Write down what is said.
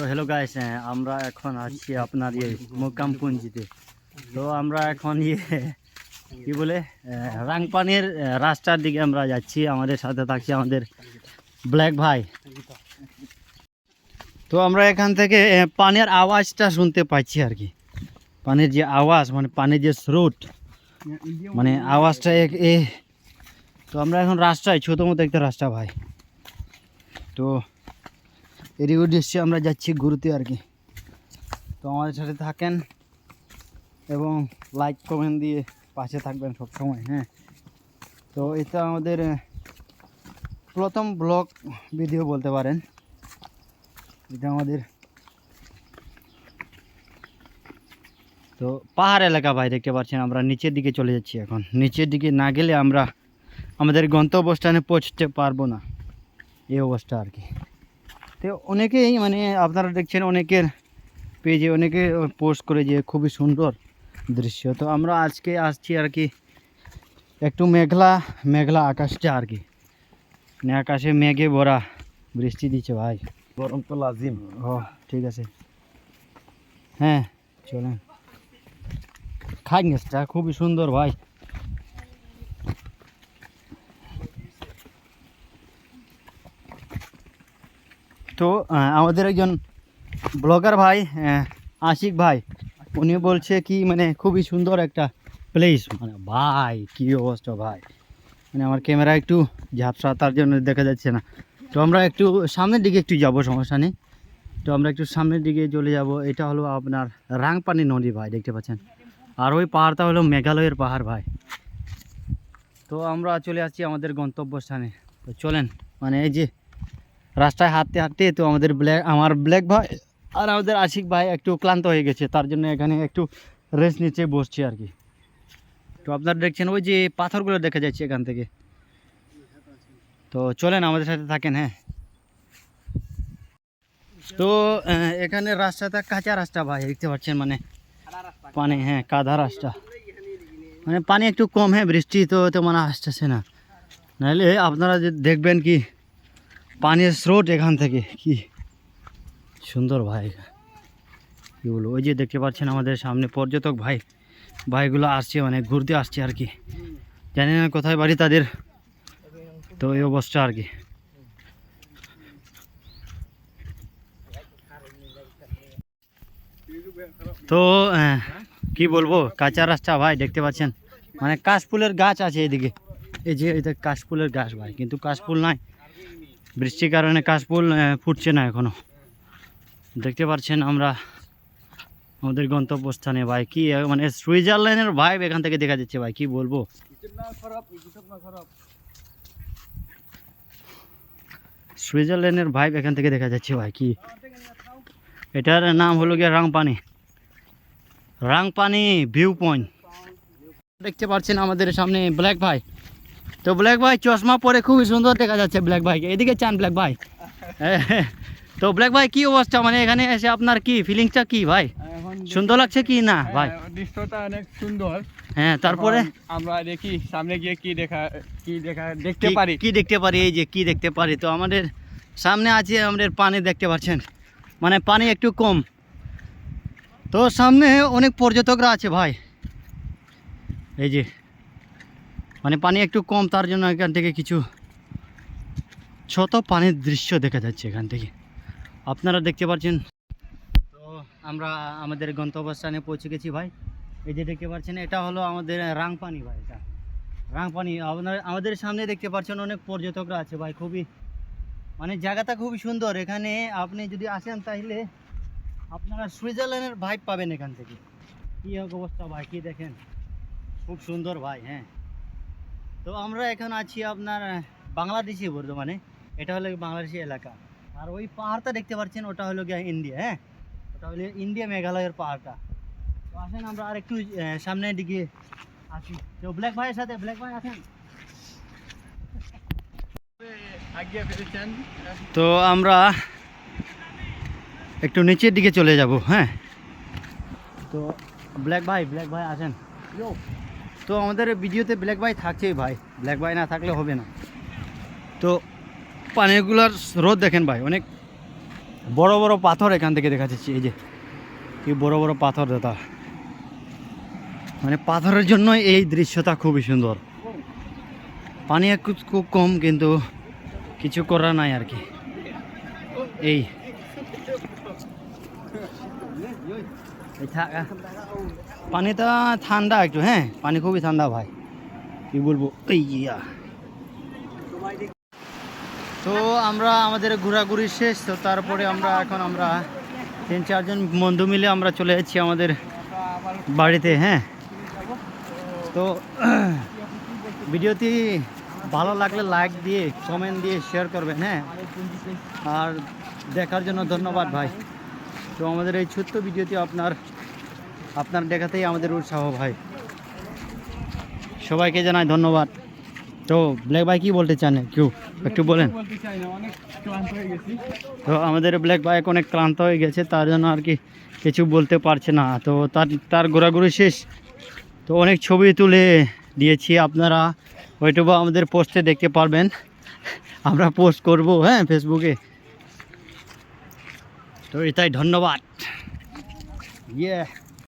তো hello guys আমরা এখন আছি আপনার ইয়ে মোকামপুঞ্জিতে তো আমরা এখন ইয়ে কি বলে রাংপানির রাস্তার দিকে আমরা যাচ্ছি, আমাদের সাথে থাকছি আমাদের ব্ল্যাক ভাই। তো আমরা এখান থেকে পানির আওয়াজটা শুনতে পাচ্ছি আর কি। পানির যে আওয়াজ মানে পানির যে স্রোত মানে আওয়াজটা এক, এ। তো আমরা এখন রাস্তায়, ছোটো মতো একটা রাস্তা ভাই। তো এরই উদ্দেশ্যে আমরা যাচ্ছি ঘুরতে আর কি। তো আমাদের সাথে থাকেন এবং লাইক কমেন্ট দিয়ে পাশে থাকবেন সব সময় হ্যাঁ। তো এটা আমাদের প্রথম ব্লগ ভিডিও বলতে পারেন। এটা আমাদের। তো পাহাড় এলাকা ভাই, দেখতে পাচ্ছেন আমরা নিচের দিকে চলে যাচ্ছি এখন। নিচের দিকে না গেলে আমরা আমাদের গন্তব্যস্থানে পৌঁছতে পারব না। এই অবস্থা আর কি। তো অনেকেই মানে আপনারা দেখছেন অনেকের পেজে অনেকে পোস্ট করে যে খুবই সুন্দর দৃশ্য। তো আমরা আজকে আসছি আর কি একটু মেঘলা মেঘলা আকাশটা আর কি। মানে আকাশে মেঘে ভরা বৃষ্টি দিচ্ছে ভাই। গরম তো লাজিম। ও ঠিক আছে। হ্যাঁ চলেন। খাই খুবই সুন্দর ভাই। তো আমাদের একজন ব্লগার ভাই আশিক ভাই, উনি বলছে কি মানে খুবই সুন্দর একটা প্লেস মানে ভাই, কি অবস্থা ভাই। মানে আমার ক্যামেরা একটু ঝাপসা, তার জন্য দেখা যাচ্ছে না। তো আমরা একটু সামনের দিকে একটু যাব, সমস্যা নেই। তো আমরা একটু সামনের দিকে চলে যাব। এটা হলো আপনার রাংপানি নদী ভাই, দেখতে পাচ্ছেন। আর ওই পাহাড়টা হলো মেঘালয়ের পাহাড় ভাই। তো আমরা চলে আসছি আমাদের গন্তব্যস্থানে। তো চলেন মানে এই যে রাস্তায় হাঁটতে হাঁটতে তো আমাদের ব্ল্যাক আমার ব্ল্যাক ভাই আর আমাদের আশিক ভাই একটু ক্লান্ত হয়ে গেছে তার জন্য এখানে একটু রেস্ট নিচে বসছি আর কি। তো আপনারা দেখছেন ওই যে পাথরগুলো দেখা যাচ্ছে এখান থেকে। তো চলেন আমাদের সাথে থাকেন হ্যাঁ। তো আহ, এখানে রাস্তাটা কাঁচা রাস্তা ভাই দেখতে পাচ্ছেন মানে পানি হ্যাঁ কাদা রাস্তা। মানে পানি একটু কম হ্যাঁ বৃষ্টি তো তেমন আসতেছে না। নাহলে আপনারা যে দেখবেন কি পানির স্রোত এখান থেকে। কি সুন্দর ভাই। কি বলব? ওই যে দেখতে পাচ্ছেন আমাদের সামনে পর্যটক ভাই। ভাইগুলো আসছে মানে ঘুরতে আসছে আর কি। জানি না কোথায় বাড়ি তাদের। তো এই অবস্থা আর কি। তো আহ, কি বলব? কাঁচা রাস্তা ভাই দেখতে পাচ্ছেন? মানে কাশফুলের গাছ আছে এদিকে। এই যে এটা কাশফুলের গাছ ভাই কিন্তু কাশফুল নাই। বৃষ্টির কারণে কাশফুল ফুটছে না এখনও। দেখতে পাচ্ছেন আমরা আমাদের গন্তব্যস্থানে ভাই কি মানে সুইজারল্যান্ডের ভাইব এখান থেকে দেখা যাচ্ছে ভাই কি বলব? সুইজারল্যান্ডের ভাইব এখান থেকে দেখা যাচ্ছে ভাই কি? এটার নাম হলো গিয়ে রাংপানি। রাংপানি ভিউ পয়েন্ট দেখতে পাচ্ছেন আমাদের সামনে ব্ল্যাক ভাই। তো ব্ল্যাক ভাই চশমা পরে খুবই সুন্দর দেখা যাচ্ছে ব্ল্যাক ভাইকে এদিকে চান ব্ল্যাক ভাই তো ব্ল্যাক ভাই কি অবস্থা? মানে এখানে এসে আপনার কি ফিলিংসটা কি ভাই? সুন্দর লাগছে কি না? ভাই। হ্যাঁ, দৃশ্যটা অনেক সুন্দর। হ্যাঁ তারপরে? আমরা দেখি সামনে গিয়ে কি দেখা কি দেখা দেখতে পারি। কি দেখতে পারি? এই যে কি দেখতে পারি? তো আমাদের সামনে আছে আমাদের পানি দেখতে পাচ্ছেন। মানে পানি একটু কম। তো সামনে অনেক পর্যটকরা আছে ভাই। এই যে মানে পানি একটু কম, তার জন্য এখান থেকে কিছু ছোট পানির দৃশ্য দেখা যাচ্ছে এখান থেকে। আপনারা দেখতে পাচ্ছেন? তো আমরা আমাদের গন্তব্যস্থানে পৌঁছে গেছি ভাই। এই যে দেখতে পাচ্ছেন, এটা হলো আমাদের রাংপানি ভাই, এটা রাংপানি। আপনার, আমাদের সামনে দেখতে পাচ্ছেন অনেক পর্যটকরা আছে ভাই, খুবই মানে জায়গাটা খুবই সুন্দর। এখানে আপনি যদি আসেন তাহলে আপনারা সুইজারল্যান্ডের ভাইব পাবেন এখান থেকে। কী অবস্থা ভাই, কী দেখেন? খুব সুন্দর ভাই হ্যাঁ। তো আমরা এখন আছি আপনার বাংলাদেশি বর্ধমানে। এটা হলো বাংলাদেশি এলাকা। আর ওই পাহাড়টা দেখতে পাচ্ছেন, ওটা হলো গিয়ে ইন্ডিয়া হ্যাঁ? ওটা হলো ইন্ডিয়া মেঘালয়ের পাহাড়টা। তো আসেন আমরা আর একটু সামনের দিকে আসি। তো ব্ল্যাক ভাইয়ের সাথে, ব্ল্যাক ভাই আছেন তো আমরা একটু নিচের দিকে চলে যাব হ্যাঁ? তো ব্ল্যাক ভাই ব্ল্যাক ভাই আসেন। তো আমাদের ভিডিওতে ব্ল্যাক বাই থাকছেই ভাই। ব্ল্যাক বাই না থাকলে হবে না। তো পানিগুলার রোদ দেখেন ভাই, অনেক বড় বড় পাথর এখান থেকে দেখা যাচ্ছে। এই যে, কি বড় বড় পাথর দাদা। মানে পাথরের জন্য এই দৃশ্যটা খুবই সুন্দর। পানি খুব কম, কিন্তু কিছু করার নাই আর কি। এই। এই থাকা পানিটা ঠান্ডা একটু হ্যাঁ? পানি খুবই ঠান্ডা ভাই। কি বলব? এই ইয়া। তো আমরা আমাদের ঘোরাঘুরি শেষ তো তারপরে আমরা এখন আমরা তিন চারজন বন্ধু মিলে আমরা চলে যাচ্ছি আমাদের বাড়িতে হ্যাঁ? তো ভিডিওটি ভালো লাগলে লাইক দিয়ে কমেন্ট দিয়ে শেয়ার করবেন হ্যাঁ? আর দেখার জন্য ধন্যবাদ ভাই। তো আমাদের এই ছোট্ট ভিডিওটি আপনার আপনার দেখাতেই আমাদের উৎসাহ, ভাই। সবাইকে জানাই ধন্যবাদ। তো, ব্ল্যাক ভাই কি বলতে চান কেউ একটু বলেন। তো, আমাদের ব্ল্যাক বাইক অনেক ক্লান্ত হয়ে গেছে, তার জন্য আর কি কিছু বলতে পারছে না। তো, তার তার ঘোরাঘুরি শেষ। তো, অনেক ছবি তুলে দিয়েছি আপনারা। ওইটুকু আমাদের পোস্টে দেখতে পারবেন। আমরা পোস্ট করব হ্যাঁ ফেসবুকে। তো, এটাই ধন্যবাদ। ইয়ে